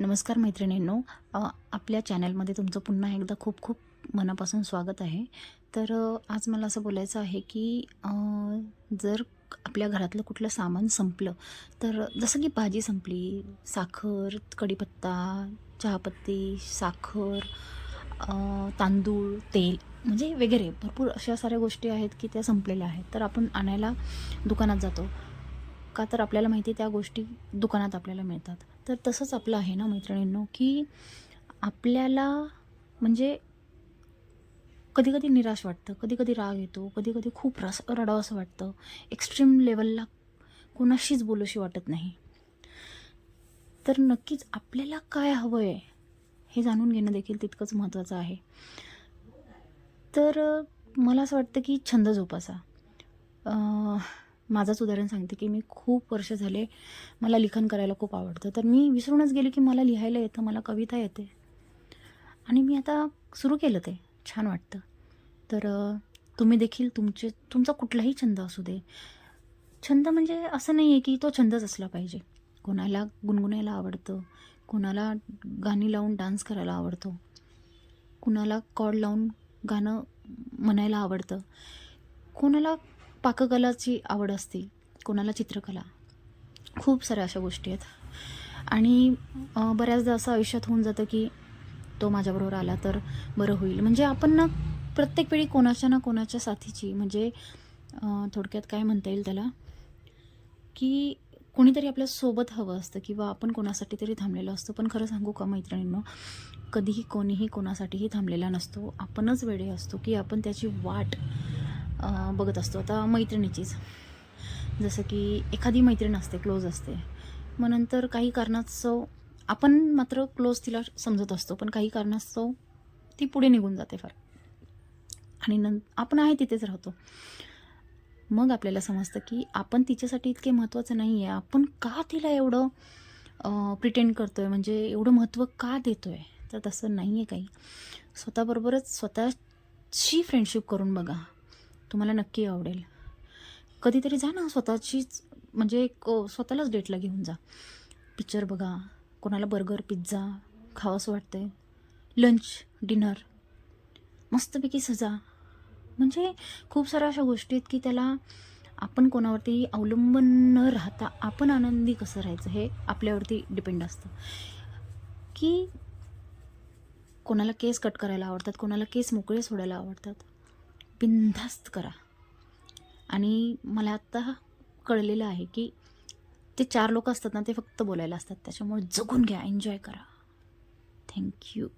नमस्कार मैत्रिणींनो. आपल्या चॅनलमध्ये तुमचं पुन्हा एकदा खूप खूप मनापासून स्वागत आहे. तर आज मला असं बोलायचं आहे की जर आपल्या घरातलं कुठलं सामान संपलं तर जसं की भाजी संपली साखर कढीपत्ता चहापत्ती साखर तांदूळ तेल म्हणजे वगैरे भरपूर अशा साऱ्या गोष्टी आहेत की त्या संपलेल्या आहेत. तर आपण आणायला दुकानात जातो. का तर आपल्याला माहिती आहे त्या गोष्टी दुकानात आपल्याला मिळतात. तर तसंच आपलं आहे ना मैत्रिणींनो की आपल्याला म्हणजे कधी कधी निराश वाटतं कधी कधी राग येतो कधी कधी खूप रस रडावं असं वाटतं. एक्स्ट्रीम लेवलला कोणाशीच बोलूशी वाटत नाही. तर नक्कीच आपल्याला काय हवं आहे हे जाणून घेणं देखील तितकंच महत्त्वाचं आहे. तर मला असं वाटतं की छंद जोपासा. माझंच उदाहरण सांगते की मी खूप वर्ष झाले मला लिखाण करायला खूप आवडतं. तर मी विसरूनच गेले की मला लिहायला येतं मला कविता येते. आणि मी आता सुरू केलं ते. छान वाटतं. तर तुम्ही देखील तुमचे तुमचा कुठलाही छंद असू दे. छंद म्हणजे असं नाही आहे की तो छंदच असला पाहिजे. कोणाला गुणगुणायला आवडतं कोणाला गाणी लावून डान्स करायला आवडतो कुणाला कॉड लावून गाणं म्हणायला आवडतं कोणाला पाककलाची आवड असते. कोणाला चित्रकला. खूप साऱ्या अशा गोष्टी आहेत. आणि बऱ्याचदा असं आयुष्यात होऊन जातं की तो माझ्याबरोबर आला तर बरं होईल. म्हणजे आपण ना प्रत्येक वेळी कोणाच्या ना कोणाच्या साथीची म्हणजे थोडक्यात काय म्हणता येईल त्याला? की कोणीतरी आपल्यासोबत हवं असतं किंवा आपण कोणासाठी तरी थांबलेलो असतो. पण खरं सांगू का मैत्रिणींनो कधीही कोणीही कोणासाठीही थांबलेला नसतो. आपणच वेळे असतो की आपण त्याची वाट बघत असतो. आता मैत्रिणीचीच. जसं की एखादी मैत्रीण असते क्लोज असते. मग नंतर काही कारणास्तव आपण मात्र क्लोज तिला समजत असतो पण काही कारणास्तव ती पुढे निघून जाते फार. आणि नं आपण आहे तिथेच राहतो. मग आपल्याला समजतं की आपण तिच्यासाठी इतके महत्त्वाचं नाही आहे आपण का तिला एवढं प्रिटेंड करतो आहे म्हणजे एवढं महत्त्व का देतो आहे तर तसं नाही आहे काही. स्वतःबरोबरच स्वतःची फ्रेंडशिप करून बघा. तुम्हाला नक्की आवडेल. कधीतरी जा ना स्वतःचीच म्हणजे एक स्वतःलाच डेटला घेऊन जा. पिक्चर बघा कोणाला बर्गर पिझ्झा खावंसं वाटते लंच डिनर मस्तपैकी सजा. म्हणजे खूप साऱ्या अशा गोष्टी आहेत की त्याला आपण कोणावरती अवलंबून न राहता आपण आनंदी कसं राहायचं हे आपल्यावरती डिपेंड असतं. की कोणाला केस कट करायला आवडतात कोणाला केस मोकळे सोडायला आवडतात. बिनधास्त करा. आणि मला आत्ता कळलेलं आहे की ते चार लोक असतात ना ते फक्त बोलायला असतात. त्याच्यामुळे जगून घ्या. एन्जॉय करा. थँक्यू